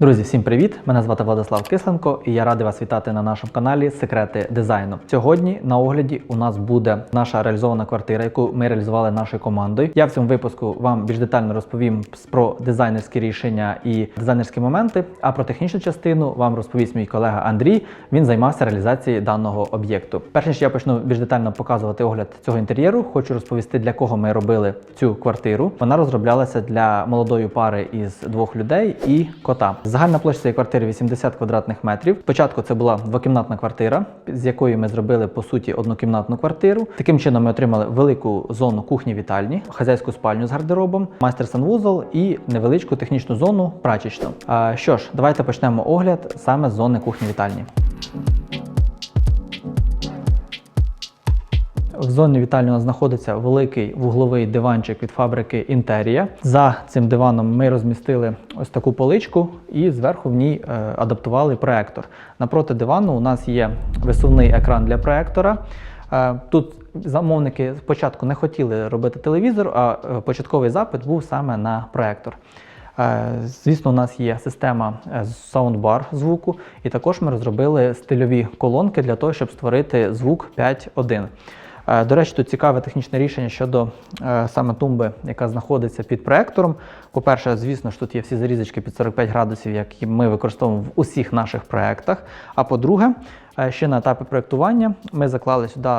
Друзі, всім привіт! Мене звати Владислав Кисленко і я радий вас вітати на нашому каналі Секрети дизайну. Сьогодні на огляді у нас буде наша реалізована квартира, яку ми реалізували нашою командою. Я в цьому випуску вам більш детально розповім про дизайнерські рішення і дизайнерські моменти. А про технічну частину вам розповість мій колега Андрій. Він займався реалізацією даного об'єкту. Перш ніж я почну більш детально показувати огляд цього інтер'єру, хочу розповісти для кого ми робили цю квартиру. Вона розроблялася для молодої пари із двох людей і кота. Загальна площа цієї квартири 80 квадратних метрів. Спочатку це була двокімнатна квартира, з якої ми зробили по суті однокімнатну квартиру. Таким чином ми отримали велику зону кухні-вітальні, хазяйську спальню з гардеробом, майстер санвузол і невеличку технічну зону прачечну. Що ж, давайте почнемо огляд саме з зони кухні-вітальні. В зоні нас знаходиться великий вугловий диванчик від фабрики Інтерія. За цим диваном ми розмістили ось таку поличку і зверху в ній е, адаптували проектор. Напроти дивану у нас є висувний екран для проектора. Е, Тут замовники спочатку не хотіли робити телевізор, а е, початковий запит був саме на проектор. Звісно, у нас є система саундбар звуку, і також ми розробили стильові колонки для того, щоб створити звук 5.1. Е, До речі, тут цікаве технічне рішення щодо е, саме тумби, яка знаходиться під проектором. По-перше, звісно ж, тут є всі зарізочки під 45 градусів, які ми використовуємо в усіх наших проектах. А по-друге, е, ще на етапі проектування ми заклали сюди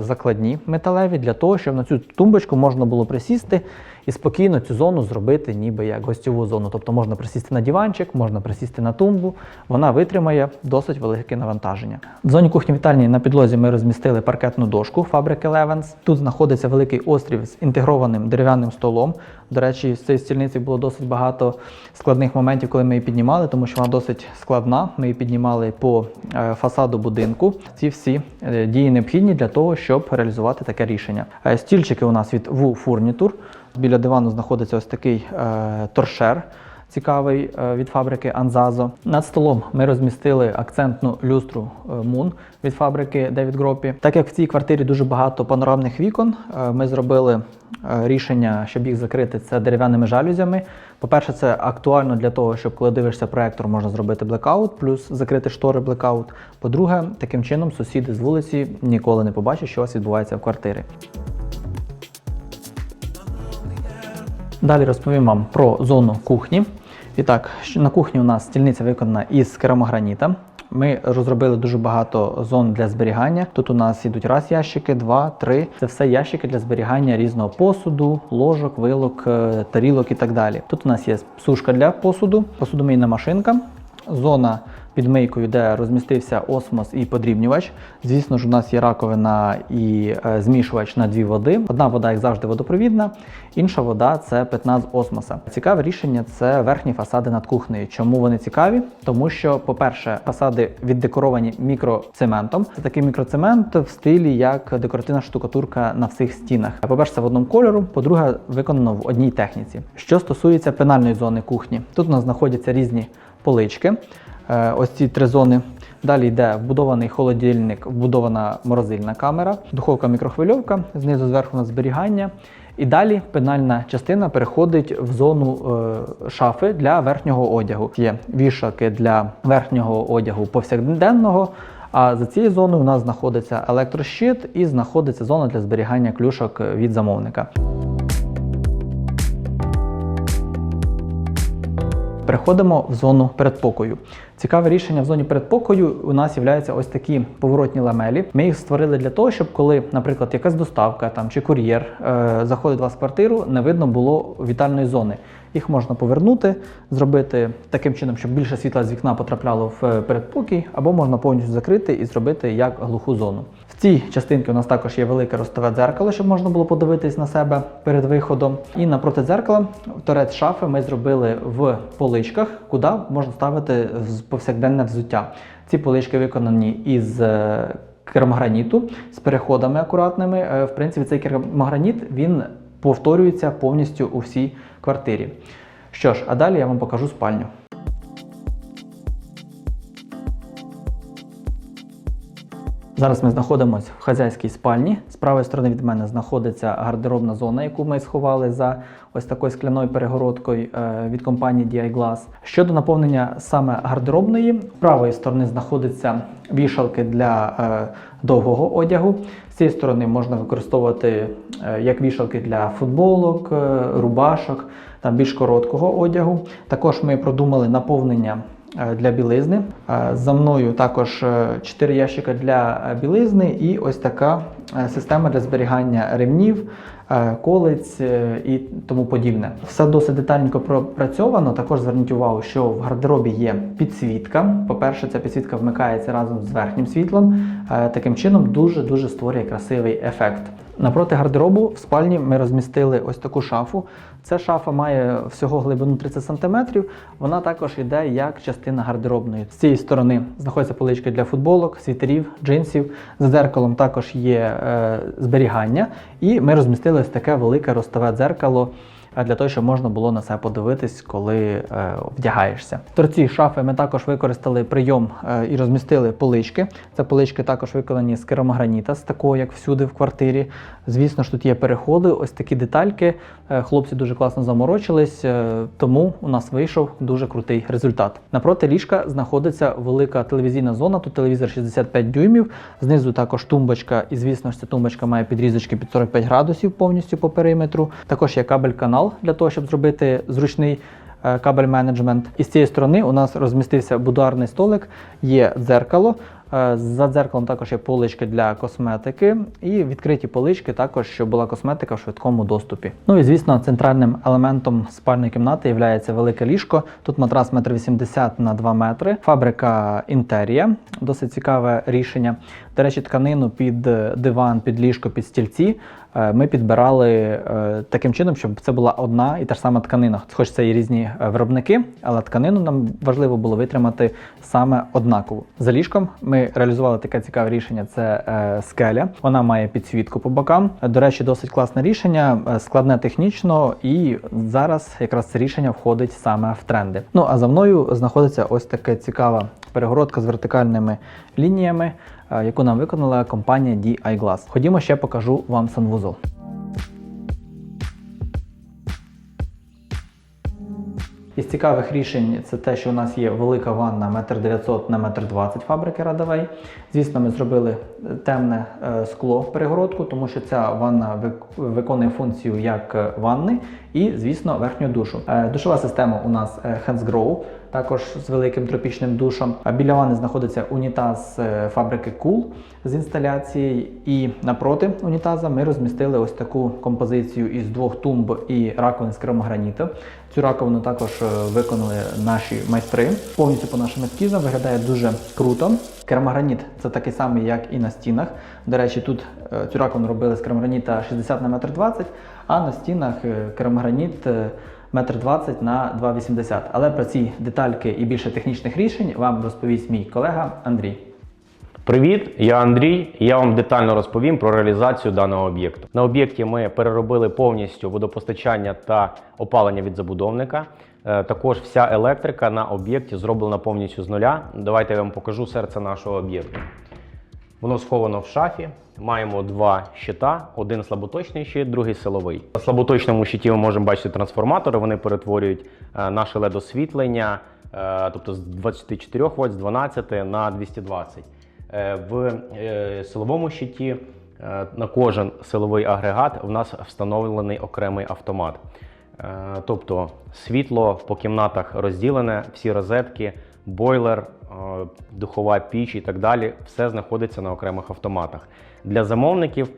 закладні металеві для того, щоб на цю тумбочку можна було присісти і спокійно цю зону зробити ніби як гостьову зону. Тобто можна присісти на диванчик, можна присісти на тумбу, вона витримає досить велике навантаження. В зоні кухні вітальні на підлозі ми розмістили паркетну дошку фабрики Levens. Тут знаходиться великий острів з інтегрованим дерев'яним столом. До речі, з цієї стільниці було досить багато складних моментів, коли ми її піднімали, тому що вона досить складна. Ми її піднімали по е, фасаду будинку. Ці всі е, дії необхідні для того, щоб реалізувати таке рішення. Е, Стільчики у нас від WU Furniture. Біля дивану знаходиться ось такий е, торшер. Цікавий е, від фабрики Anzazo. Над столом ми розмістили акцентну люстру е, Moon від фабрики David Гропі. Так як в цій квартирі дуже багато панорамних вікон, ми зробили рішення, щоб їх закрити це дерев'яними жалюзями. По-перше, це актуально для того, щоб коли дивишся проектор, можна зробити блекаут, плюс закрити штори блекаут. По-друге, таким чином сусіди з вулиці ніколи не побачать, що у вас відбувається в квартирі. Далі розповім вам про зону кухні. І так, на кухні у нас стільниця виконана із керамограніта. Ми розробили дуже багато зон для зберігання. Тут у нас ідуть раз ящики, два, три. Це все ящики для зберігання різного посуду, ложок, вилок, е, тарілок і так далі. Тут у нас є сушка для посуду, посудомийна машинка, зона під мийкою, де розмістився осмос і подрібнювач. Звісно ж, у нас є раковина і е, змішувач на дві води. Одна вода, як завжди, водопровідна, інша вода це питна з осмоса. Цікаве рішення це верхні фасади над кухнею. Чому вони цікаві? Тому що, по-перше, фасади віддекоровані мікроцементом. Це такий мікроцемент в стилі як декоративна штукатурка на всіх стінах. По-перше, це в одному кольору, по-друге, виконано в одній техніці. Що стосується пенальної зони кухні, тут у нас знаходяться різні полички. Е, Ось ці три зони. Далі йде вбудований холодильник, вбудована морозильна камера, духовка мікрохвильовка, знизу зверху на зберігання. І далі пенальна частина переходить в зону е, шафи для верхнього одягу. Є вішалки для верхнього одягу повсякденного. А за цією зоною у нас знаходиться електрощит і знаходиться зона для зберігання клюшок від замовника. Переходимо в зону передпокою. Цікаве рішення в зоні передпокою у нас є ось такі поворотні ламелі. Ми їх створили для того, щоб коли, наприклад, якась доставка там чи кур'єр е, заходить до вас в квартиру, не видно було вітальної зони. Їх можна повернути, зробити таким чином, щоб більше світла з вікна потрапляло в е, передпокій, або можна повністю закрити і зробити як глуху зону. Цій частинці у нас також є велике ростове дзеркало, щоб можна було подивитись на себе перед виходом. І напроти дзеркала торець шафи ми зробили в поличках, куди можна ставити повсякденне взуття. Ці полички виконані із е, керамограніту з переходами акуратними. Е, В принципі, цей керамограніт він повторюється повністю у всій квартирі. Що ж, а далі я вам покажу спальню. Зараз ми знаходимося в хазяйській спальні. З правої сторони від мене знаходиться гардеробна зона, яку ми сховали за ось такою скляною перегородкою е, від компанії DI Glass. Щодо наповнення саме гардеробної, з правої сторони знаходяться вішалки для е, довгого одягу. З цієї сторони можна використовувати е, як вішалки для футболок, рубашок та більш короткого одягу. Також ми продумали наповнення для білизни. Е, За мною також 4 ящика для е, білизни і ось така е, система для зберігання ремнів, е, колець е, і тому подібне. Все досить детальненько пропрацьовано. Також зверніть увагу, що в гардеробі є підсвітка. По-перше, ця підсвітка вмикається разом з верхнім світлом. Е, Таким чином дуже-дуже створює красивий ефект. Напроти гардеробу в спальні ми розмістили ось таку шафу. Ця шафа має всього глибину 30 см. Вона також йде як частина гардеробної. З цієї сторони знаходяться полички для футболок, світерів, джинсів. За дзеркалом також є е, зберігання. І ми розмістили ось таке велике ростове дзеркало. Для того, щоб можна було на себе подивитись, коли е, вдягаєшся. Торці шафи ми також використали прийом е, і розмістили полички. Це полички також виконані з керамограніта, з такого, як всюди в квартирі. Звісно ж, тут є переходи, ось такі детальки. Е, Хлопці дуже класно заморочились, тому у нас вийшов дуже крутий результат. Напроти ліжка знаходиться велика телевізійна зона. Тут телевізор 65 дюймів. Знизу також тумбочка, і звісно ж, ця тумбочка має підрізочки під 45 градусів повністю по периметру. Також є кабель-канал для того, щоб зробити зручний е, кабель менеджмент. І з цієї сторони у нас розмістився будуарний столик, є дзеркало. Е, За дзеркалом також є полички для косметики і відкриті полички, також щоб була косметика в швидкому доступі. Ну і звісно, центральним елементом спальної кімнати є велике ліжко. Тут матрас 1,80 м на 2 метри. Фабрика Інтерія, досить цікаве рішення. До речі, тканину під е, диван, під ліжко, під стільці е, ми підбирали е, таким чином, щоб це була одна і та ж сама тканина. Хоч це і різні виробники, але тканину нам важливо було витримати саме однаково. За ліжком ми реалізували таке цікаве рішення: це скеля. Вона має підсвітку по бокам. До речі, досить класне рішення, складне технічно, і зараз якраз це рішення входить саме в тренди. Ну а за мною знаходиться ось така цікава перегородка з вертикальними лініями, е, яку нам виконала компанія DI Glass. Ходімо ще покажу вам санвузол. Із цікавих рішень це те, що у нас є велика ванна 1,900 на 1,20 м фабрики Радавей. Звісно, ми зробили е, темне е, скло перегородку, тому що ця ванна вик- виконує функцію як е, ванни і, звісно, верхню душу. Душова система у нас Handsgrow, також з великим тропічним душем. Біля ванни знаходиться унітаз фабрики Cool з інсталяцією. І напроти унітаза ми розмістили ось таку композицію із двох тумб і раковин з керамограніту. Цю раковину також виконали наші майстри. Повністю по нашим ескізам виглядає дуже круто. Керамограніт це такий самий, як і на стінах. До речі, тут е, цю раковину робили з керамограніта 60 на 1,20 м, а на стінах е, керамограніт е, 1,20 м на 2,80 м. Але про ці детальки і більше технічних рішень вам розповість мій колега Андрій. Привіт, я Андрій. Я вам детально розповім про реалізацію даного об'єкту. На об'єкті ми переробили повністю водопостачання та опалення від забудовника. Е, Також вся електрика на об'єкті зроблена повністю з нуля. Давайте я вам покажу серце нашого об'єкту. Воно сховано в шафі. Маємо два щита: один слаботочний щит, другий силовий. На слаботочному щиті ми можемо бачити трансформатори. Вони перетворюють е, наше led освітлення, е, тобто з 24 Вт, з 12 на 220. Е, В силовому щиті на кожен силовий агрегат в нас встановлений окремий автомат. Е, Тобто світло по кімнатах розділене, всі розетки, бойлер, е, духова піч і так далі, все знаходиться на окремих автоматах. Для замовників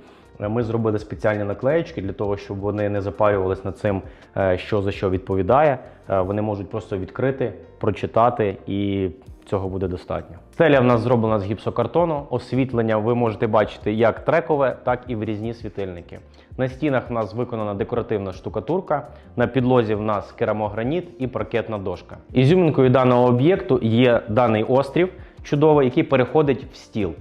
е, ми зробили спеціальні наклеєчки для того, щоб вони не запарювалися над цим, що за що відповідає. Вони можуть просто відкрити, прочитати і цього буде достатньо. Стеля в нас зроблена з гіпсокартону. Освітлення ви можете бачити як трекове, так і врізні світильники. На стінах в нас виконана декоративна штукатурка. На підлозі в нас керамограніт і паркетна дошка. Ізюмінкою даного об'єкту є даний острів чудовий, який переходить в стіл.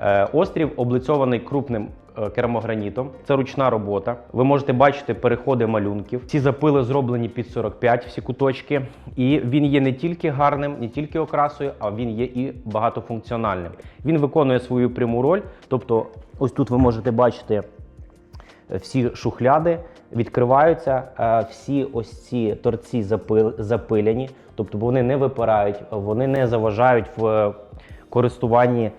Е, Острів облицьований крупним е, керамогранітом. Це ручна робота. Ви можете бачити переходи малюнків. Ці запили зроблені під 45 всі куточки. І він є не тільки гарним, не тільки окрасою, а він є і багатофункціональним. Він виконує свою пряму роль. Тобто, ось тут ви можете бачити всі шухляди, відкриваються е, всі ось ці торці запил, запиляні, тобто вони не випирають, вони не заважають в користуванні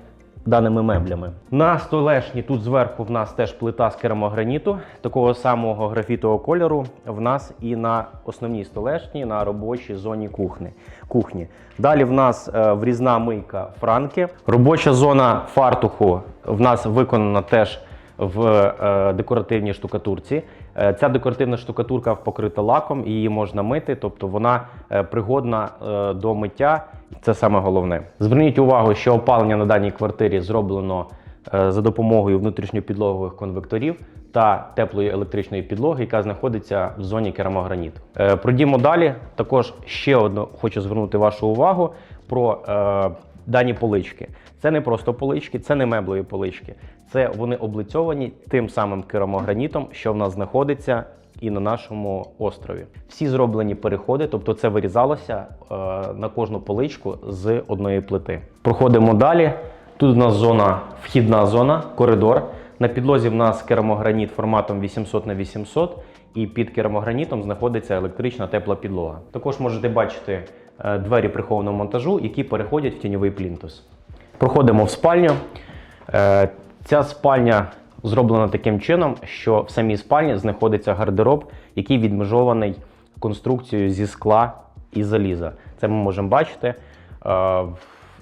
даними меблями. На столешні тут зверху в нас теж плита з керамограніту, такого самого графітового кольору в нас і на основній столешні, на робочій зоні кухні. кухні. Далі в нас е, врізна мийка франки. Робоча зона фартуху в нас виконана теж в е, декоративній штукатурці. Е, Ця декоративна штукатурка покрита лаком, її можна мити, тобто вона е, пригодна до миття. Це саме головне. Зверніть увагу, що опалення на даній квартирі зроблено за допомогою внутрішньопідлогових конвекторів та теплої електричної підлоги, яка знаходиться в зоні керамограніту. Пройдімо далі. Також ще одно хочу звернути вашу увагу про дані полички. Це не просто полички, це не меблеві полички. Це вони облицьовані тим самим керамогранітом, що в нас знаходиться і на нашому острові. Всі зроблені переходи, тобто це вирізалося е, на кожну поличку з одної плити. Проходимо далі. Тут у нас зона, вхідна зона, коридор. На підлозі в нас керамограніт форматом 800 на 800 і під керамогранітом знаходиться електрична тепла підлога. Також можете бачити е, двері прихованого монтажу, які переходять в тіньовий плінтус. Проходимо в спальню. Е, Ця спальня зроблена таким чином, що в самій спальні знаходиться гардероб, який відмежований конструкцією зі скла і заліза. Це ми можемо бачити. Е,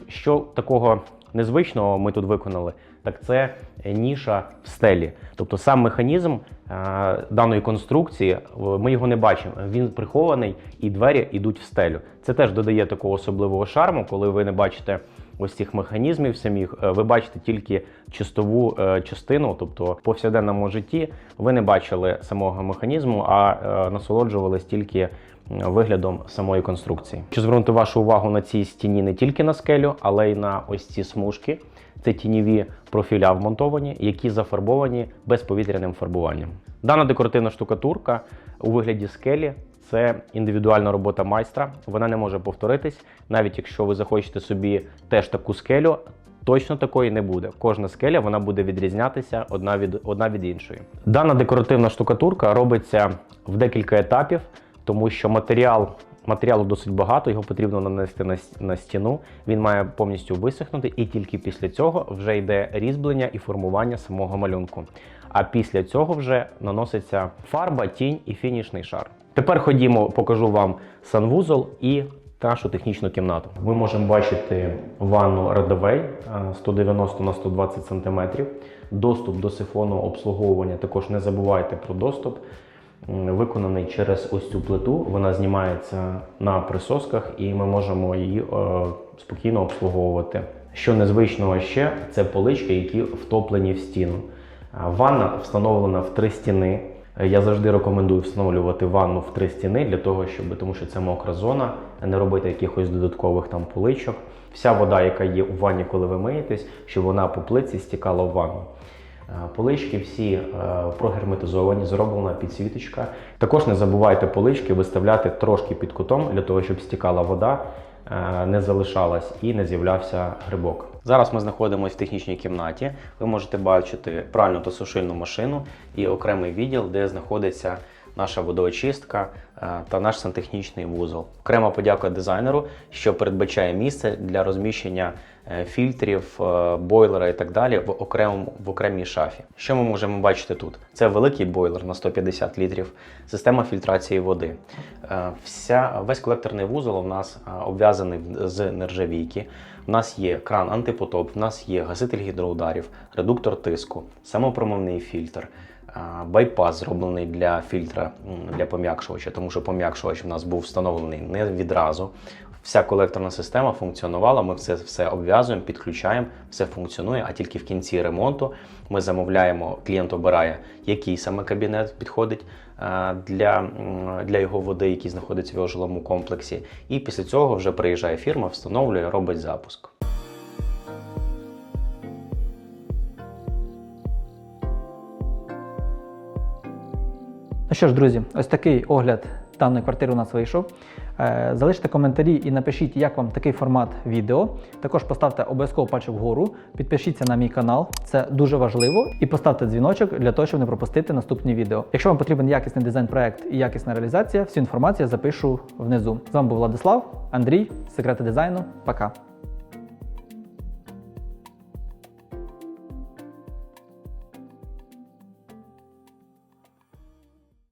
Що такого незвичного ми тут виконали, так це ніша в стелі. Тобто сам механізм е, даної конструкції, е, ми його не бачимо. Він прихований і двері йдуть в стелю. Це теж додає такого особливого шарму, коли ви не бачите ось цих механізмів самих, е, ви бачите тільки чистову е, частину, тобто в повсякденному житті ви не бачили самого механізму, а е, насолоджувались тільки виглядом самої конструкції. Хочу звернути вашу увагу на цій стіні не тільки на скелю, але й на ось ці смужки. Це тіньові профіля вмонтовані, які зафарбовані безповітряним фарбуванням. Дана декоративна штукатурка у вигляді скелі це індивідуальна робота майстра. Вона не може повторитись, навіть якщо ви захочете собі теж таку скелю. Точно такої не буде. Кожна скеля вона буде відрізнятися одна від одна від іншої. Дана декоративна штукатурка робиться в декілька етапів, тому що матеріал матеріалу досить багато, його потрібно нанести на, на стіну. Він має повністю висохнути, і тільки після цього вже йде різьблення і формування самого малюнку. А після цього вже наноситься фарба, тінь і фінішний шар. Тепер ходімо, покажу вам санвузол і нашу технічну кімнату. Ми можемо бачити ванну Радовей е, 190 на 120 см. Доступ до сифонного обслуговування. Також не забувайте про доступ. Виконаний через ось цю плиту. Вона знімається на присосках, і ми можемо її е, спокійно обслуговувати. Що незвичного ще, це полички, які втоплені в стіну. Ванна встановлена в три стіни. Е, Я завжди рекомендую встановлювати ванну в три стіни для того, щоб тому що це мокра зона, не робити якихось додаткових там поличок. Вся вода, яка є у ванні, коли ви миєтесь, щоб вона по плитці стікала в ванну. Е, Полички всі е, прогерметизовані, зроблена підсвіточка. Також не забувайте полички виставляти трошки під кутом для того, щоб стікала вода, не залишалась і не з'являвся грибок. Зараз ми знаходимося в технічній кімнаті. Ви можете бачити пральну та сушильну машину і окремий відділ, де знаходиться наша водоочистка е, та наш сантехнічний вузол. Окрема подяка дизайнеру, що передбачає місце для розміщення е, фільтрів, е, бойлера і так далі в окремому в окремій шафі. Що ми можемо бачити тут? Це великий бойлер на 150 літрів, система фільтрації води. Вся весь колекторний вузол у нас обв'язаний з нержавійки. У нас є кран антипотоп, у нас є гаситель гідроударів, редуктор тиску, самопромивний фільтр. А, Байпас зроблений для фільтра для пом'якшувача, тому що пом'якшувач у нас був встановлений не відразу. Вся колекторна система функціонувала. Ми все, все обв'язуємо, підключаємо, все функціонує. А тільки в кінці ремонту ми замовляємо, клієнт обирає, який саме кабінет підходить е, для, для його води, який знаходиться в його жилому комплексі. І після цього вже приїжджає фірма, встановлює, робить запуск. Що ж, друзі, ось такий огляд даної квартири у нас вийшов. Е, Залиште коментарі і напишіть, як вам такий формат відео. Також поставте обов'язково пальчик вгору, підпишіться на мій канал, це дуже важливо. І поставте дзвіночок для того, щоб не пропустити наступні відео. Якщо вам потрібен якісний дизайн-проект і якісна реалізація, всю інформацію запишу внизу. З вами був Владислав, Андрій, секрети дизайну. Пока.